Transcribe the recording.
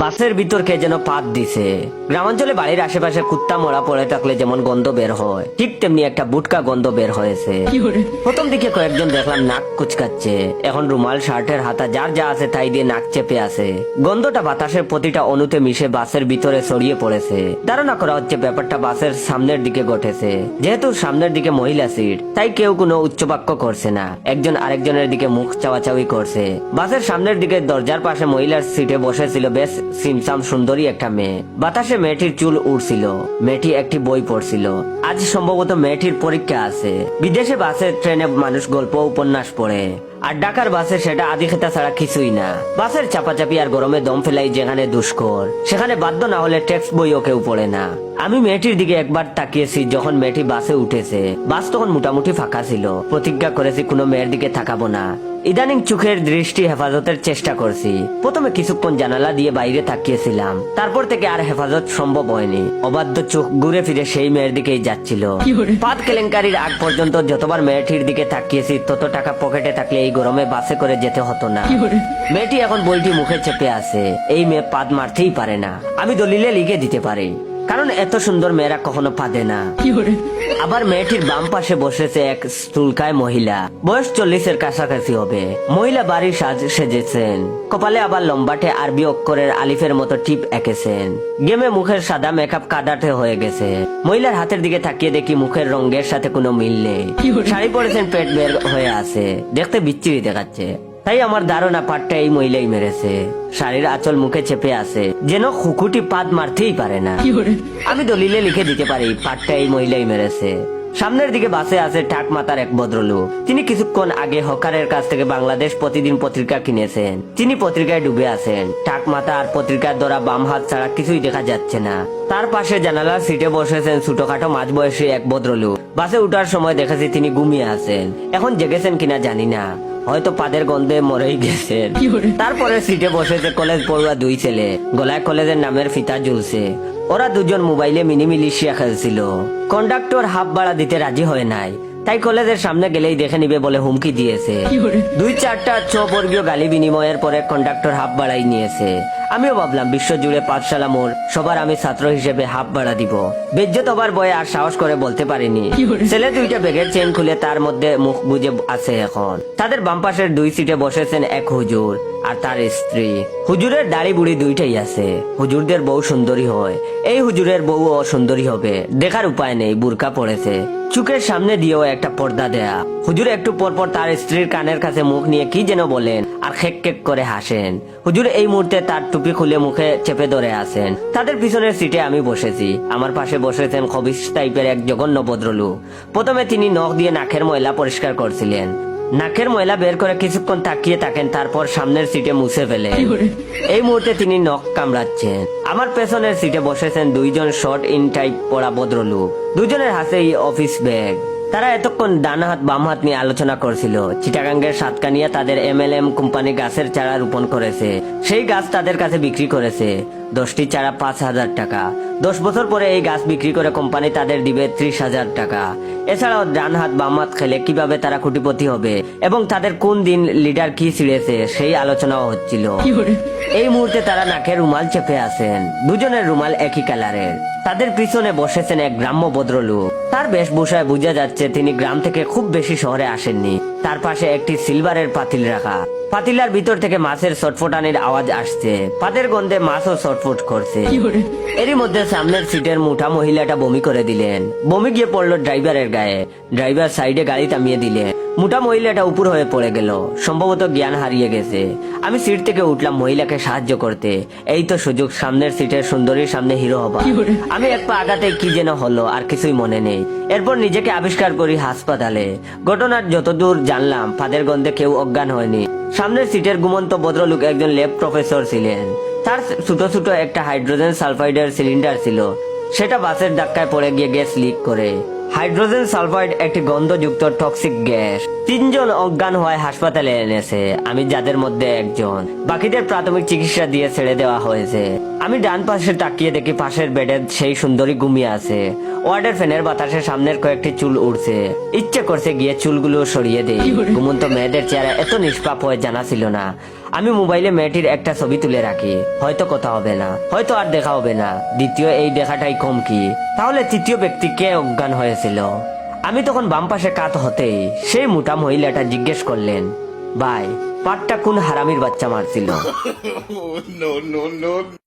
বাসের ভিতর কে যেন পাত দিছে। গ্রামাঞ্চলে বাড়ির আশেপাশে কুত্তা মরা পড়ে থাকলে যেমন গন্ধ বের হয় ঠিক তেমনি একটা বুটকা গন্ধ বের হয়েছে। প্রথম দিকে কয়েকজন দেখলাম নাক কুচকাচ্ছে এখন রুমাল শার্টের হাতা যার যা আছে তাই দিয়ে নাক চেপে আছে। গন্ধটা বাতাসের প্রতিটা অনুতে মিশে বাসের ভিতরে ছড়িয়ে পড়েছে। ধারণা করা হচ্ছে ব্যাপারটা বাসের সামনের দিকে ঘটেছে। যেহেতু সামনের দিকে মহিলা সিট তাই কেউ কোনো উচ্চবাক্য করছে না। একজন আরেকজনের দিকে মুখ চাওয়াচাওয়ি করছে। বাসের সামনের দিকে দরজার পাশে মহিলার সিটে বসেছিল বেশ সিমসাম সুন্দরী একটা মেয়ে। বাতাসে মেয়েটির চুল উড়ছিল। মেয়েটি একটি বই পড়ছিল। আজ সম্ভবত মেয়েটির পরীক্ষা আছে। বিদেশে বাসে, ট্রেনে মানুষ গল্প, উপন্যাস পড়ে। আর ঢাকার বাসে সেটা আদি খেতা ছাড়া কিছুই না। বাসের চাপাচাপি আর গরমে দম ফেলাই যেখানে দুষ্কর, সেখানে বাধ্য না হলে টেক্সট বইও কেউ পড়ে না। আমি মেয়েটির দিকে একবার তাকিয়েছি যখন মেয়েটি বাসে উঠেছে। বাস তখন মোটামুটি ফাঁকা ছিল। প্রতিজ্ঞা করেছি কোনো মেয়ের দিকে থাকাবো না। ইদানিং চোখের দৃষ্টি হেফাজতের চেষ্টা করছি। প্রথমে কিছুক্ষণ জানালা দিয়ে বাইরে তাকিয়েছিলাম। তারপর থেকে আর হেফাজত সম্ভব হয়নি। অবাধ্য চোখ ঘুরে ফিরে সেই মেয়ের দিকেই যাচ্ছিল। পাত কেলেঙ্কারির আগ পর্যন্ত যতবার মেয়েটির দিকে তাকিয়েছি তত টাকা পকেটে থাকলে এই গরমে বাসে করে যেতে হতো না। মেয়েটি এখন বইটি মুখে চেপে আছে। এই মেয়ে পাত মারতেই পারে না। আমি দলিলে লিখে দিতে পারি। কারণ এত সুন্দর মেয়েরা কখনো পাদে না। আবার মেয়েটির বাম পাশে বসেছে এক স্থূলকায় মহিলা। বয়স চল্লিশের কাছাকাছি হবে। মহিলা বাড়ির সাজ সেজেছেন। কপালে আবার লম্বাটে আরবি অক্ষরের আলিফের মতো টিপ এঁকেছেন। গেমে মুখের সাদা মেকআপ কাদাটে হয়ে গেছে। মহিলার হাতের দিকে তাকিয়ে দেখি মুখের রঙের সাথে কোনো মিল নেই। শাড়ি পরেছেন পেট বের হয়ে আছে। দেখতে বিচ্ছিরি দেখাচ্ছে। তাই আমার ধারণা পাটটা এই মহিলাই মেরেছে। শাড়ির আঁচল মুখে চেপে আছে। যেন খুকুটি পাত মারতেই পারে না। আমি দলিলে লিখে দিতে পারি পাটটা এই মহিলাই মেরেছে। সামনের দিকে বাসে আছে ঠাক মাতার এক ভদ্রলোক। তিনি কিছুক্ষণ আগে হকারের কাছ থেকে বাংলাদেশ প্রতিদিন পত্রিকা কিনেছেন। তিনি পত্রিকায় ডুবে আছেন। ঠাক মাতা আর পত্রিকার দ্বারা বাম হাত ছাড়া কিছুই দেখা যাচ্ছে না। তার পাশে জানালার সিটে বসেছেন ছোটখাটো মাঝ বয়সী এক ভদ্রলোক। বাসে উঠার সময় দেখেছি তিনি ঘুমিয়ে আছেন। এখন জেগেছেন কিনা জানি না। হয়তো পাদের গন্ধে মরেই গেছে। তারপরে সিটে বসেছে কলেজ পড়ুয়া দুই ছেলে গলায় কলেজের নামের ফিতা ঝুলছে। ওরা দুজন মোবাইলে মিনি মিলিশিয়া খেলছিল। কন্ডাক্টর হাফ ভাড়া দিতে রাজি হয় নাই। তাই কলেজের সামনে গেলেই দেখে নিবে বলে হুমকি দিয়েছে। দুই চারটা ছ গালি বিনিময়ের পরে কন্ডাক্টর হাফ ভাড়াই নিয়েছে। আমিও ভাবলাম বিশ্ব জুড়ে পাঠশালা মোড় সবার আমি ছাত্র হিসেবে হাফ ভাড়া দিব। বেজ্জত হবার বয়ে আর সাহস করে বলতে পারিনি। ছেলে দুইটা ব্যাগের চেন খুলে তার মধ্যে মুখ বুঝে আছে এখন। তাদের বাম পাশের দুই সিটে বসেছেন এক হুজুর। আর তার স্ত্রী। হুজুরের দাড়ি বুড়ি দুইটাই আছে। হুজুরদের বউ সুন্দরী হয়। এই হুজুরের বউও সুন্দরী হবে। দেখার উপায় নেই, বুরকা পড়েছে। চুকের সামনে দিয়েও একটা পর্দা দেয়া। হুজুর একটু পরপর তার স্ত্রীর কানের কাছে মুখ নিয়ে কি যেন বলেন আর খেক খেক করে হাসেন। হুজুর এই মুহূর্তে তার টুপি খুলে মুখে চেপে ধরে আছেন। তাদের পিছনের সিটে আমি বসেছি। আমার পাশে বসেছেন খবিস টাইপের এক জঘন্য ভদ্রলোক। প্রথমে তিনি নখ দিয়ে নাকের ময়লা পরিষ্কার করছিলেন। নাকের ময়লা বের করে কিছুক্ষণ তাকিয়ে থাকেন তারপর সামনের সিটে মুছে ফেলে এই মুহূর্তে তিনি নখ কামড়াচ্ছেন। আমার পেছনের সিটে বসেছেন দুইজন শর্ট ইন টাইপ পড়া ভদ্রলোক। দুজনের হাতেই অফিস ব্যাগ। তারা এতক্ষণ ডান হাত বাম হাত নিয়ে আলোচনা করছিল। চিটাগাঙ্গের সাতকানিয়া তাদের এমএলএম কোম্পানি গাছের চারা রোপণ করেছে। সেই গাছ তাদের কাছে বিক্রি করেছে। দশটি চারা পাঁচ হাজার টাকা। দশ বছর পরে এই গাছ বিক্রি করে কোম্পানি তাদের দিবে ত্রিশ হাজার টাকা। এছাড়াও ডান হাত বাম হাত খেলে কীভাবে তারা কোটিপতি হবে এবং তাদের কোন দিন লিডার কি ছিঁড়েছে সেই আলোচনাও হচ্ছিল। এই মুহূর্তে তারা নাকের রুমাল চেপে আছেন। দুজনের রুমাল একই কালারের। তাদের পিছনে বসেছেন এক গ্রাম্য ভদ্রলোক। তার বেশ বেশভূষায় বোঝা যাচ্ছে তিনি গ্রাম থেকে খুব বেশি শহরে আসেননি। তার পাশে একটি সিলভারের পাতিল রাখা। পাতিলার ভিতর থেকে মাছের ছটফটানির আওয়াজ আসছে। পাতের গন্ধে মাছও ছটফট করছে। এরই মধ্যে সামনের সিটের মুঠা মহিলাটা বমি করে দিলেন। বমি গিয়ে পড়ল ড্রাইভারের গায়ে। ড্রাইভার সাইডে গাড়ি থামিয়ে দিলেন। মোটা মহিলাটা উপর হয়ে পড়ে গেল। সম্ভবত জ্ঞান হারিয়ে গেছে। আমি সিট থেকে উঠলাম মহিলাকে সাহায্য করতে। এই তো সুযোগ সামনের সিটের সুন্দরীর সামনে হিরো হবা আমি এক পা আগাতে কি যেন হলো আর কিছুই মনে নেই। এরপর নিজেকে আবিষ্কার করি হাসপাতালে। ঘটনার যতদূর জানলাম ফাদের গন্ধে কেউ অজ্ঞান হয়নি। সামনের সিটের ঘুমন্ত ভদ্রলোক একজন ল্যাব প্রফেসর ছিলেন। তার ছোট ছোট একটা হাইড্রোজেন সালফাইডের সিলিন্ডার ছিল। সেটা বাসের ধাক্কায় পড়ে গিয়ে গ্যাস লিক করে। হাইড্রোজেন সালফাইড একটি গন্ধযুক্ত টক্সিক গ্যাস তিনজন অজ্ঞান হওয়ায় হাসপাতালে এনেছে। আমি যাদের মধ্যে একজন। বাকিদের প্রাথমিক চিকিৎসা দিয়ে ছেড়ে দেওয়া হয়েছে। আমি ডান পাশে তাকিয়ে দেখি পাশের বেডে সেই সুন্দরী ঘুমিয়ে আছে। ওয়ার্ডের ফ্যানের বাতাসে সামনের কয়েকটি চুল উড়ছে। ইচ্ছে করছে গিয়ে চুলগুলো সরিয়ে দেই। ঘুমন্ত মেয়েদের চেহারা এত নিষ্পাপ হয়ে জানা ছিল না। আমি মোবাইলে মেয়েটির একটা ছবি তুলে রাখি। হয়তো কথা হবে না। হয়তো আর দেখা হবে না। দ্বিতীয়, এই দেখাটাই কম কি? তাহলে তৃতীয় ব্যক্তি কে অজ্ঞান হয়েছিল? আমি তখন বাম পাশে কাত হতেই সেই মোটা মহিলাটা জিজ্ঞেস করলেন, ভাই, পাটটা কোন হারামির বাচ্চা মারছিল.